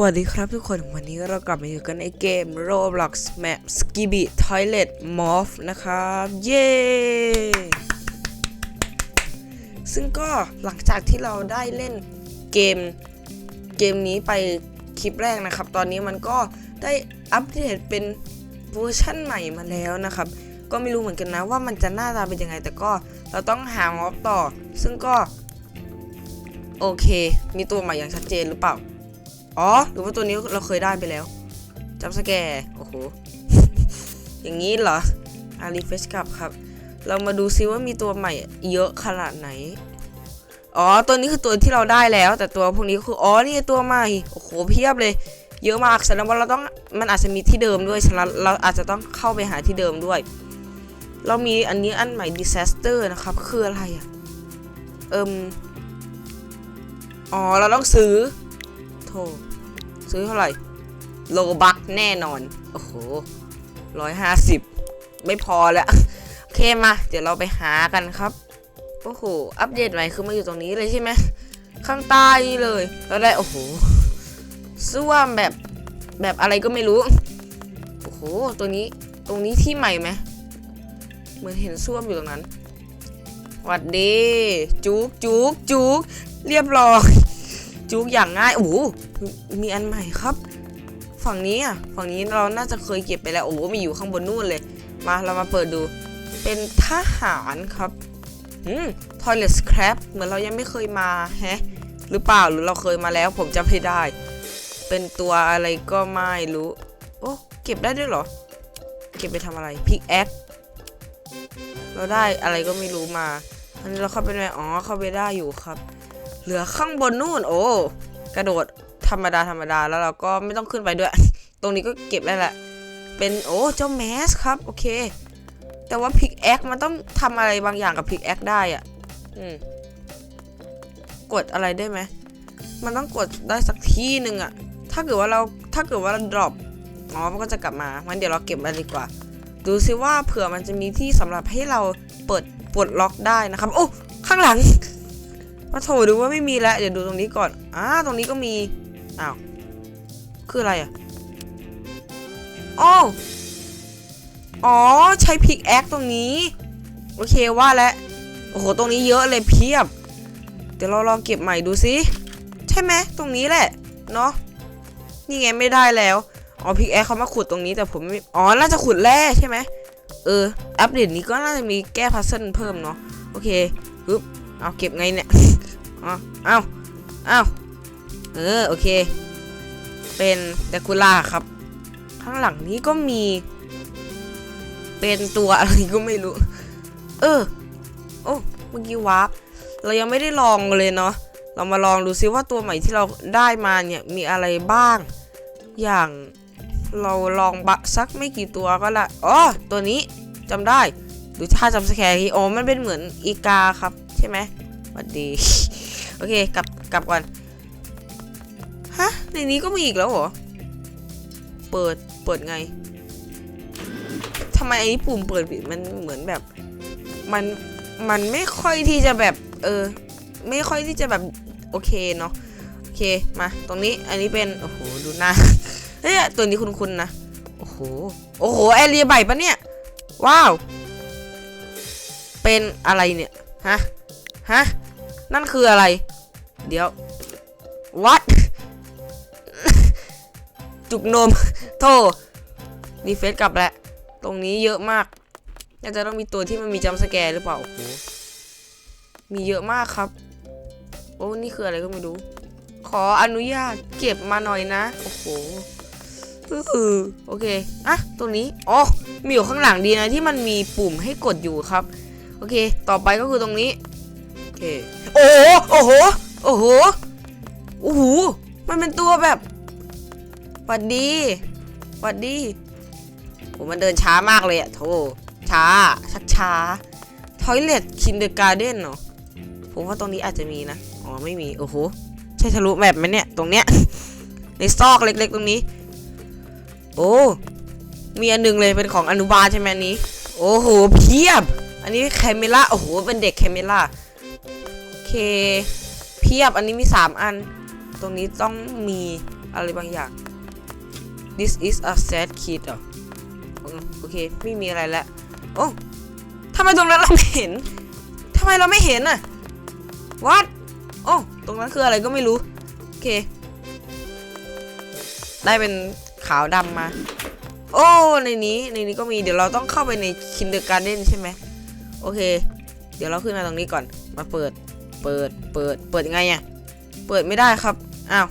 วัสดีครับทุกคนวันนี้เรากลับมาอยู่กันในเกม Roblox Map Skibby Toilet Morph นะครับ เย้ ซึ่งก็หลังจากที่เราได้เล่นเกมเกมนี้ไปคลิปแรกนะครับ ตอนนี้มันก็ได้อัปเดตเป็นเวอร์ชั่นใหม่มาแล้วนะครับ ก็ไม่รู้เหมือนกันนะว่ามันจะหน้าตาเป็นยังไง แต่ก็เราต้องหามอฟต่อ ซึ่งก็ โอเค มีตัวใหม่อย่างชัดเจนหรือเปล่า อ๋อหรือว่าตัวนี้เราเคยได้ไปแล้วจับสแกร์โอ้โห อย่างนี้เหรออารีเฟชกลับครับ เรามาดูซิว่ามีตัวใหม่เยอะขนาดไหน อ๋อ ตัวนี้คือตัวที่เราได้แล้ว แต่ตัวพวกนี้คือ อ๋อ นี่ตัวใหม่ โอ้โห เพียบเลย เยอะมากแสดงว่าเราต้อง มันอาจจะมีที่เดิมด้วยฉะนั้นเราอาจจะต้องเข้าไปหาที่เดิมด้วย เรามีอันนี้อันใหม่ disaster นะครับ คืออะไรอะเอิมอ๋อ เราต้องซื้อ โถซื้อเท่าไหร่ โลบักแน่นอน โอ้โหร้อยห้าสิบไม่พอแล้ว โอเคมา เดี๋ยวเราไปหากันครับ โอ้โห อัปเดตใหม่คือมาอยู่ตรงนี้เลยใช่ไหม ข้างใต้นี่เลย แล้วได้ โอ้โหซ่วมแบบแบบอะไรก็ไม่รู้ โอ้โห ตัวนี้ตรงนี้ที่ใหม่ไหม เหมือนเห็นซ่วมอยู่ตรงนั้นหวัดดี จุกจุกจุกเรียบร้อย จุกอย่างง่ายโอ้มีอันใหม่ครับ ฝั่งนี้อะฝั่งนี้เราน่าจะเคยเก็บไปแล้วโอ้โหมีอยู่ข้างบนนู่นเลย มาเรามาเปิดดู เป็นทหารครับอืม toilet scrap เหมือนเรายังไม่เคยมาแฮะหรือเปล่าหรือเราเคยมาแล้ว ผมจำไม่ได้ เป็นตัวอะไรก็ไม่รู้ โอ้เก็บได้ด้วยเหรอ เก็บไปทำอะไรพิกแอคเราได้อะไรก็ไม่รู้มาอันนี้เราเข้าไปไหนอ๋อเข้าไปได้อยู่ครับ เหลือข้างบนนู่น โอ้ กระโดดธรรมดาธรรมดาแล้วเราก็ไม่ต้องขึ้นไปด้วย ตรงนี้ก็เก็บได้แหละ เป็นโอ้เจ้าแมสครับ โอเค แต่ว่าพิกแอคมันต้องทำอะไรบางอย่างกับพิกแอคได้อะอืม กดอะไรได้ไหม มันต้องกดได้สักที่หนึ่งอะถ้าเกิดว่าเราถ้าเกิดว่าเราดรอปอ๋อมันก็จะกลับมางั้นเดี๋ยวเราเก็บมันดีกว่า ดูซิว่าเผื่อมันจะมีที่สำหรับให้เราเปิดปลดล็อกได้นะครับ โอ้ ข้างหลัง มาโถดูว่าไม่มีแล้วเดี๋ยวดูตรงนี้ก่อนอ่าตรงนี้ก็มีอ้าวคืออะไรอะอ้าวอ๋อใช้พิกแอคตรงนี้ โอเคว่าแล้วโอ้โหตรงนี้เยอะเลยเพียบ เดี๋ยวเราลองเก็บใหม่ดูซิใช่ไหมตรงนี้แหละเนาะนี่ไงไม่ได้แล้วอ๋อพิกแอคเขามาขุดตรงนี้แต่ผมไม่อ๋อน่าจะขุดแร่ใช่ไหมเอออัปเดตนี้ก็น่าจะมีแก้พัซเซิลเพิ่มเนาะโอเคปึ๊บเอาเก็บไงเนี่ย เอาเอาเอาเออ โอเค เป็นเดคูล่าครับ ข้างหลังนี้ก็มี เป็นตัวอะไรก็ไม่รู้ เออ โอ้เมื่อกี้วาร์ปเรายังไม่ได้ลองเลยเนาะ เรามาลองดูซิว่าตัวใหม่ที่เราได้มาเนี่ยมีอะไรบ้าง อย่างเราลองบะสักไม่กี่ตัวก็ละอ๋อ ตัวนี้จำได้ ดูท่าจำสแคร์ทีอ๋อมันเป็นเหมือนอีกาครับ ใช่ไหมสวัสดี โอเค กลับกลับก่อน ฮะ ในนี้ก็มีอีกแล้วเหรอ เปิด เปิดไง ทำไมไอ้ปุ่มเปิดปิดมันเหมือนแบบ มัน มันไม่ค่อยที่จะแบบ เออ ไม่ค่อยที่จะแบบ โอเคเนาะ โอเค มา ตรงนี้ อันนี้เป็น โอ้โห ดูหน้า เฮ้ย ตัวนี้คุ้นๆนะ โอ้โห โอ้โห แอเรียใบปะเนี่ย ว้าว เป็นอะไรเนี่ย ฮะ ฮะ นั่นคืออะไร เดี๋ยว วัด จุกนม โทรีเฟซกลับแล้ว ตรงนี้เยอะมาก น่าจะต้องมีตัวที่มันมีจัมสแกร์หรือเปล่าโอ้โหมีเยอะมากครับ โอ้ นี่คืออะไรก็ไม่รู้ ขออนุญาตเก็บมาหน่อยนะ โอ้โหอื้อหือโอเค อะ ตรงนี้ อ๋อ มีอยู่ข้างหลังดีนะที่มันมีปุ่มให้กดอยู่ครับ โอเค ต่อไปก็คือตรงนี้ โอเค โอ้โห โอ้โห โอ้โหโอ้โหมันเป็นตัวแบบหวัดดีหวัดดีผมมันเดินช้ามากเลยอะโธ่ช้าชักช้าทอยเลทคินเดอร์การ์เด้นเนาะผมว่าตรงนี้อาจจะมีนะ อ๋อ ไม่มี โอ้โห ใช่ทะลุแมปไหมเนี่ย ตรงเนี้ย ในซอกเล็กๆ ตรงนี้ โอ้ มีอันหนึงเลยเป็นของอนุบาลใช่ไหมนนี้ โอ้โห เพียบ อันนี้แคมเมล่า โอ้โห เป็นเด็กแคมเมล่า โอเค เพียบ อันนี้มี 3 อัน ตรงนี้ต้องมีอะไรบางอย่าง this is a sad kid เออโอเค ไม่มีอะไรแล้ว โอ้ทำไมตรงนั้นเราไม่เห็นทำไมเราไม่เห็นน่ะ what โอ้ตรงนั้นคืออะไรก็ไม่รู้ โอเค ได้เป็นขาวดำมา โอ้ ในนี้ ในนี้ก็มี เดี๋ยวเราต้องเข้าไปใน kindergarten ใช่ไหม โอเค เดี๋ยวเราขึ้นมาตรงนี้ก่อน มาเปิด เปิด เปิด เปิดยังไงอะเปิดไม่ได้ครับ อ้าว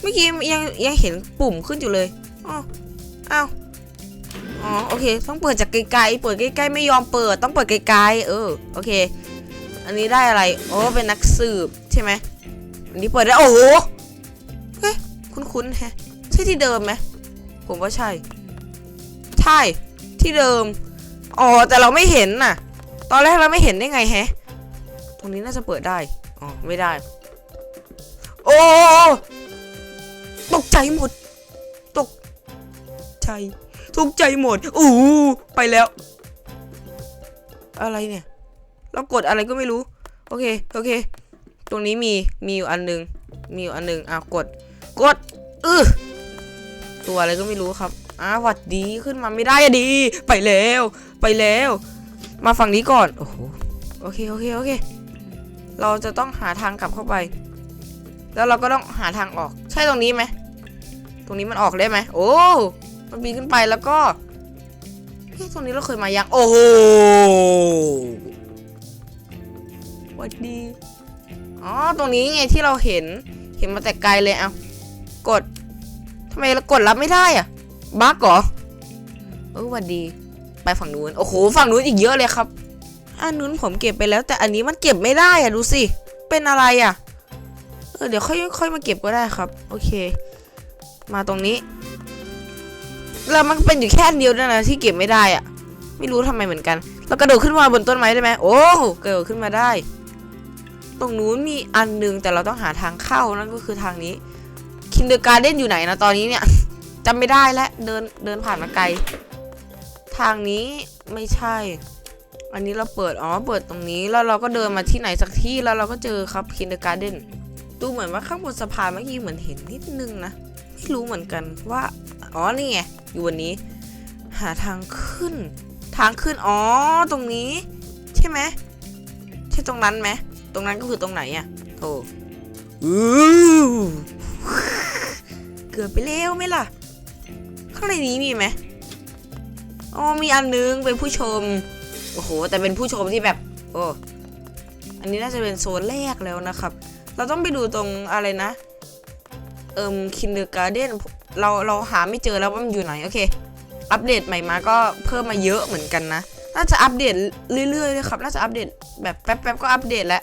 เมื่อกี้ยังยังเห็นปุ่มขึ้นอยู่เลยอ๋ออ้าว อ๋อ โอเค ต้องเปิดจากไกลๆ เปิดใกล้ๆ ไม่ยอมเปิด ต้องเปิดไกลๆ เออ โอเค อันนี้ได้อะไร โอ้ เป็นนักสืบใช่ไหมอันนี้เปิดได้ โอ้โห เฮ้ย คุ้นๆแฮะ ใช่ที่เดิมไหม ผมว่าใช่ ใช่ ที่เดิม อ๋อ แต่เราไม่เห็นน่ะ ตอนแรกเราไม่เห็นได้ไงแฮะ ตรงนี้น่าจะเปิดได้ อ๋อ ไม่ได้ โอ้ตกใจหมด ตกใจตกใจหมด อู้ไปแล้ว อะไรเนี่ย เรากดอะไรก็ไม่รู้ โอเค โอเค ตรงนี้มี มีอยู่อันหนึง มีอยู่อันหนึงอะกด กดอือตัวอะไรก็ไม่รู้ครับอ้าวัดดีขึ้นมาไม่ได้อะดี ไปแล้ว ไปแล้ว มาฝั่งนี้ก่อน โอ้โห โอเค โอเค โอเค เราจะต้องหาทางกลับเข้าไป แล้วเราก็ต้องหาทางออก ใช่ตรงนี้ไหม ตรงนี้มันออกได้ไหม โอ้ มันบินขึ้นไปแล้วก็เฮ้ยตรงนี้เราเคยมายัง โอ้โหวัดดี อ๋อ ตรงนี้ไงที่เราเห็น เห็นมาแต่ไกลเลย เอา กดทำไมเรากดรับไม่ได้อะบั๊กเหรอเออวัดดี ไปฝั่งนู้นโอ้โหฝั่งนู้นอีกเยอะเลยครับ อันนู้นผมเก็บไปแล้ว แต่อันนี้มันเก็บไม่ได้อะดูสิเป็นอะไรอะเออเดี๋ยวค่อยค่อยมาเก็บก็ได้ครับ โอเค มาตรงนี้แล้วมันเป็นอยู่แค่เดียวด้วยนะที่เก็บไม่ได้อะไม่รู้ทำไมเหมือนกันแล้วกระโดดขึ้นมาบนต้นไม้ได้ไหมโอ้กระโดดขึ้นมาได้ ตรงนู้นมีอันหนึงแต่เราต้องหาทางเข้านั่นก็คือทางนี้คินเดอร์การ์เด้นอยู่ไหนนะตอนนี้เนี่ยจำไม่ได้แล้วเดินเดินผ่านมาไกล ทางนี้ไม่ใช่ อันนี้เราเปิด อ๋อ เปิดตรงนี้ แล้วเราก็เดินมาที่ไหนสักที่ แล้วเราก็เจอครับคินเดอร์การ์เด้นดูเหมือนว่าข้างบนสะพานเมื่อกี้เหมือนเห็นนิดนึงนะ ไม่รู้เหมือนกันว่า อ๋อ นี่ไง อยู่บนนี้ หาทางขึ้น ทางขึ้น อ๋อ ตรงนี้ ใช่ไหม ใช่ตรงนั้นไหม ตรงนั้นก็คือตรงไหนอะโธ่อู้เกือบไปแล้วไหมล่ะ ข้างในนี้มีไหม อ๋อมีอันนึงเป็นผู้ชม โอ้โห แต่เป็นผู้ชมที่แบบ โอ้ อันนี้น่าจะเป็นโซนแรกแล้วนะครับ เราต้องไปดูตรงอะไรนะ เอิมคินเดอร์การ์เดนเราเราหาไม่เจอแล้วว่ามันอยู่ไหน โอเค อัปเดตใหม่มาก็เพิ่มมาเยอะเหมือนกันนะ น่าจะอัปเดตเรื่อยๆเลยครับ น่าจะอัปเดตแบบแป๊บๆก็อัปเดตแล้ว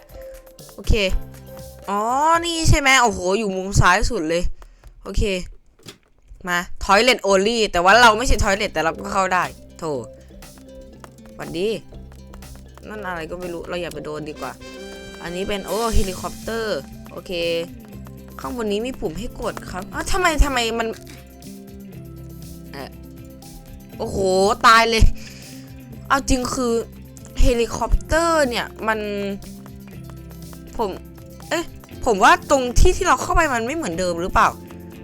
โอเค อ๋อ นี่ใช่ไหมโอ้โห อยู่มุมซ้ายสุดเลย โอเค มาทอยเลตโอลี่แต่ว่าเราไม่ใช่ทอยเลตแต่เราก็เข้าได้ โถหวัดดี นั่นอะไรก็ไม่รู้เราอย่าไปโดนดีกว่า อันนี้เป็นโอ้เฮลิคอปเตอร์โอเค ข้างบนนี้มีปุ่มให้กดครับอ้าวทำไมทำไมมันเออโอ้โห ตายเลย เอาจริงคือเฮลิคอปเตอร์เนี่ยมันผม เอ๊ะ ผมว่าตรงที่ที่เราเข้าไปมันไม่เหมือนเดิมหรือเปล่า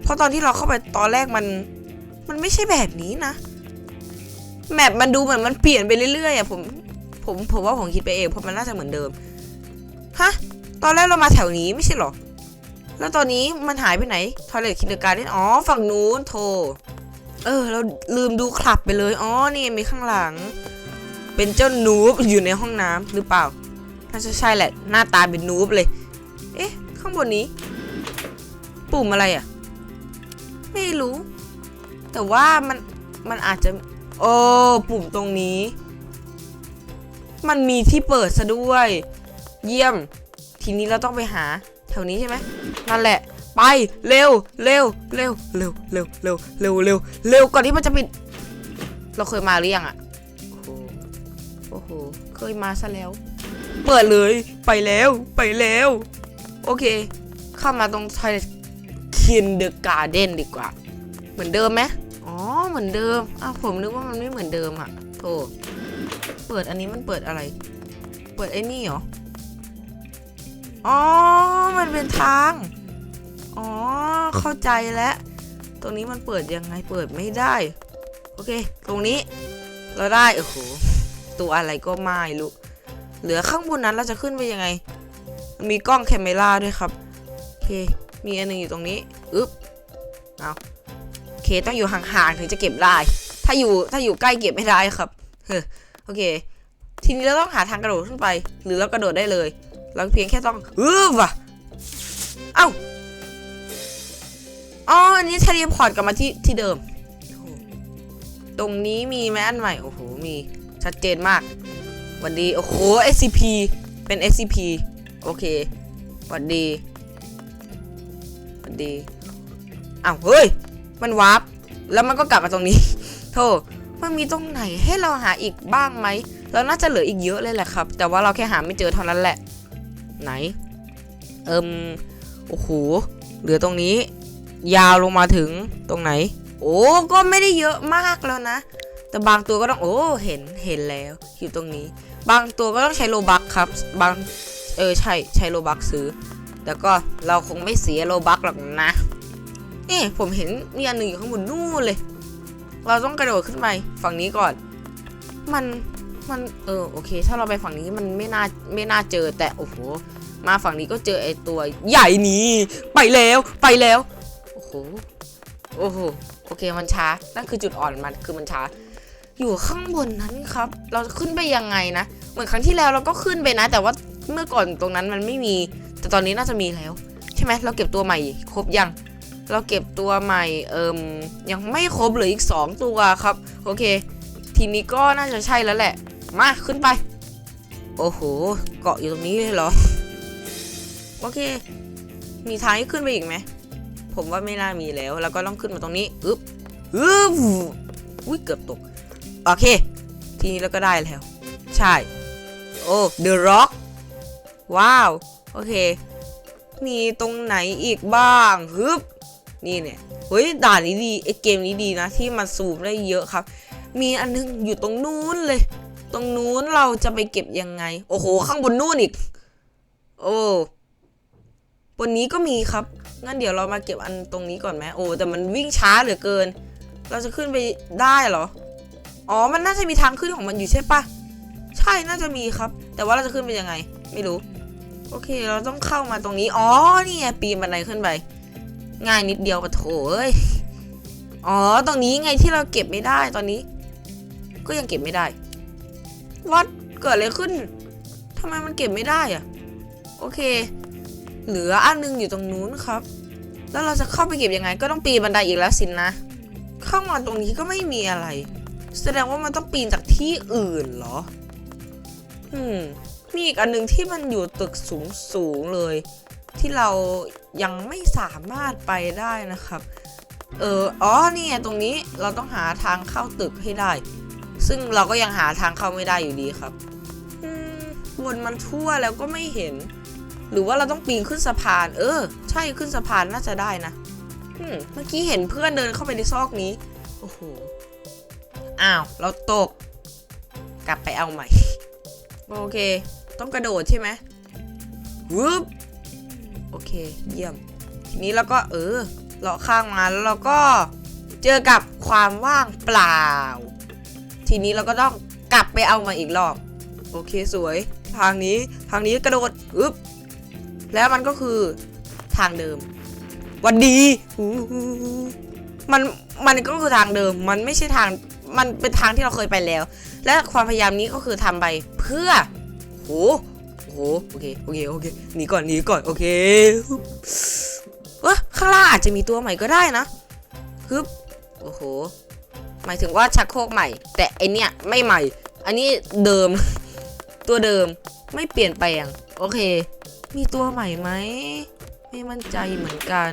เพราะตอนที่เราเข้าไปตอนแรกมัน มันไม่ใช่แบบนี้นะ แมปมันดูเหมือนมันเปลี่ยนไปเรื่อยๆอะผม ผมผมว่าผมคิดไปเองเพราะมันน่าจะเหมือนเดิม ฮะ ตอนแรกเรามาแถวนี้ไม่ใช่หรอ แล้วตอนนี้มันหายไปไหน ทอยเลทคินเดอร์การ์เดนอ๋อ ฝั่งนู้นโทรเออ เราลืมดูคลับไปเลย อ๋อ นี่มีข้างหลัง เป็นเจ้านูบอยู่ในห้องน้ำหรือเปล่า น่าจะใช่แหละ หน้าตาเป็นนูบเลย เอ๊ะ ข้างบนนี้ ปุ่มอะไรอะ ไม่รู้ แต่ว่ามันมันอาจจะ โอ้ปุ่มตรงนี้ มันมีที่เปิดซะด้วย เยี่ยม ทีนี้เราต้องไปหาแถวนี้ใช่ไหมนั่นแหละ ไปเร็วเร็วเร็วเร็วเร็วเร็วเร็วเร็วเร็วก่อนที่มันจะปิด เราเคยมาหรือยังอะโอ้โหเคยมาซะแล้ว เปิดเลยไปแล้วไปแล้ว โอเค เข้ามาตรงท กินเดอะการ์เดนดีกว่า เหมือนเดิมไหมอ๋อ เหมือนเดิมอ้าวผมนึกว่ามันไม่เหมือนเดิมอะโธ่เปิดอันนี้มันเปิดอะไร เปิดไอ้นี่เหรอ อ๋อ มันเป็นทาง อ๋อ เข้าใจแล้ว ตรงนี้มันเปิดยังไง เปิดไม่ได้ โอเค ตรงนี้ เราได้ โอ้โห ตัวอะไรก็ไม่รู้ เหลือข้างบนนั้นเราจะขึ้นไปยังไง มีกล้องแคมเมราด้วยครับ โอเค มีอันหนึงอยู่ตรงนี้อึ๊บเอาโอเคต้องอยู่ห่างๆถึงจะเก็บได้ ถ้าอยู่ถ้าอยู่ใกล้เก็บไม่ได้ครับเฮ้โอเค ทีนี้เราต้องหาทางกระโดดขึ้นไป หรือเรากระโดดได้เลย เราเพียงแค่ต้องอึ๊บว่ะเอ้าอ๋ออันนี้เทเลพอร์ตกลับมาที่ที่เดิม ตรงนี้มีไหมอันใหม่โอ้โหมีชัดเจนมากหวันดี โอ้โห SCP เป็น SCP โอเคหวันดี ดีอ้าวเฮ้ย มันวาร์ปแล้วมันก็กลับมาตรงนี้ โธ่มันมีตรงไหนให้เราหาอีกบ้างไหม เราน่าจะเหลืออีกเยอะเลยแหละครับ แต่ว่าเราแค่หาไม่เจอเท่านั้นแหละ ไหน เอิมโอ้โห เหลือตรงนี้ ยาวลงมาถึงตรงไหน โอ้ ก็ไม่ได้เยอะมากแล้วนะ แต่บางตัวก็ต้อง โอ้ เห็น เห็นแล้ว อยู่ตรงนี้ บางตัวก็ต้องใช้โลบักครับ บาง เออ ใช่ ใช้โลบักซื้อ แต่ก็เราคงไม่เสียโลบักหรอกนะนี่ผมเห็นมีอันหนึ่งอยู่ข้างบนนู่นเลย เราต้องกระโดดขึ้นไปฝั่งนี้ก่อน มันมันเออโอเค ถ้าเราไปฝั่งนี้มันไม่น่าไม่น่าเจอแต่โอ้โหมาฝั่งนี้ก็เจอไอตัวใหญ่นี้ไปแล้วไปแล้วโอ้โหโอ้โหโอเคมันช้านั่นคือจุดอ่อนมันคือมันช้า อยู่ข้างบนนั้นครับ เราจะขึ้นไปยังไงนะ เหมือนครั้งที่แล้วเราก็ขึ้นไปนะ แต่ว่าเมื่อก่อนตรงนั้นมันไม่มี แต่ตอนนี้น่าจะมีแล้ว ใช่ไหมเราเก็บตัวใหม่ครบยัง เราเก็บตัวใหม่เอิมยังไม่ครบเหลืออีก 2 ตัวครับ โอเค ทีนี้ก็น่าจะใช่แล้วแหละ มาขึ้นไป โอ้โห เกาะอยู่ตรงนี้เลยเหรอ โอเค มีทางให้ขึ้นไปอีกไหม ผมว่าไม่น่ามีแล้ว แล้วก็ต้องขึ้นมาตรงนี้ อึ๊บอึ๊บอุ้ยเกือบตก โอเค ทีนี้เราก็ได้แล้ว ใช่ โอ้ The Rock ว้าว โอเค มีตรงไหนอีกบ้างฮึบนี่เนี่ยเฮ้ยด่านนี้ดีไอเกมนี้ดีนะ ที่มันซูมได้เยอะครับ มีอันนึงอยู่ตรงนู้นเลย ตรงนู้นเราจะไปเก็บยังไง โอ้โห ข้างบนนู้นอีก โอ้บนนี้ก็มีครับ งั้นเดี๋ยวเรามาเก็บอันตรงนี้ก่อนไหมโอ้แต่มันวิ่งช้าเหลือเกิน เราจะขึ้นไปได้เหรอ อ๋อ มันน่าจะมีทางขึ้นของมันอยู่ใช่ปะใช่น่าจะมีครับ แต่ว่าเราจะขึ้นไปยังไง ไม่รู้ โอเค เราต้องเข้ามาตรงนี้ อ๋อ นี่ไงปีนบันไดขึ้นไป ง่ายนิดเดียวปะโถเอ้ย อ๋อ ตรงนี้ไงที่เราเก็บไม่ได้ตอนนี้ ก็ยังเก็บไม่ได้ วัดเกิดอะไรขึ้นทำไมมันเก็บไม่ได้อะโอเค เหลืออันนึงอยู่ตรงนู้นครับ แล้วเราจะเข้าไปเก็บยังไง ก็ต้องปีนบันไดอีกแล้วสินนะ เข้ามาตรงนี้ก็ไม่มีอะไร แสดงว่ามันต้องปีนจากที่อื่นเหรอ อืม มีอีกอันหนึ่งที่มันอยู่ตึกสูงสูงๆเลย ที่เรายังไม่สามารถไปได้นะครับ เอออ๋อนี่ไงตรงนี้เราต้องหาทางเข้าตึกให้ได้ ซึ่งเราก็ยังหาทางเข้าไม่ได้อยู่ดีครับวนมันทั่วแล้วก็ไม่เห็น หรือว่าเราต้องปีนขึ้นสะพาน เออ ใช่ขึ้นสะพานน่าจะได้นะเมื่อกี้เห็นเพื่อนเดินเข้าไปในซอกนี้ โอ้โห อ้าว เราตก กลับไปเอาใหม่ โอเค ต้องกระโดดใช่ไหมวึบโอเค เยี่ยม ทีนี้เราก็เออเลาะข้างมาแล้วเราก็เจอกับความว่างเปล่า ทีนี้เราก็ต้องกลับไปเอามาอีกรอบ โอเคสวย ทางนี้ทางนี้กระโดดอึ๊บแล้วมันก็คือทางเดิม วันดีมันมันก็คือทางเดิม มันไม่ใช่ทาง มันเป็นทางที่เราเคยไปแล้ว และความพยายามนี้ก็คือทำไปเพื่อ หโอ้โหโอเคโอเคโอเคหนีก่อนหนีก่อนโอเคเอ้ยข้างล่างอาจจะมีตัวใหม่ก็ได้นะฮึบโอ้โหหมายถึงว่าชักโครกใหม่ แต่ไอเนี้ยไม่ใหม่ อันนี้เดิม ตัวเดิมไม่เปลี่ยนแปลงโอเค มีตัวใหม่ไหมไม่มั่นใจเหมือนกัน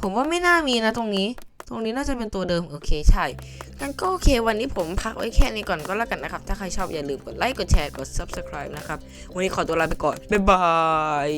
ผมว่าไม่น่ามีนะตรงนี้ ตรงนี้น่าจะเป็นตัวเดิมโอเคใช่ งั้นก็โอเค วันนี้ผมพักไว้แค่นี้ก่อนก็แล้วกันนะครับ ถ้าใครชอบอย่าลืมกดไลค์ กดแชร์ กด subscribe นะครับ วันนี้ขอตัวลาไปก่อน บ๊ายบาย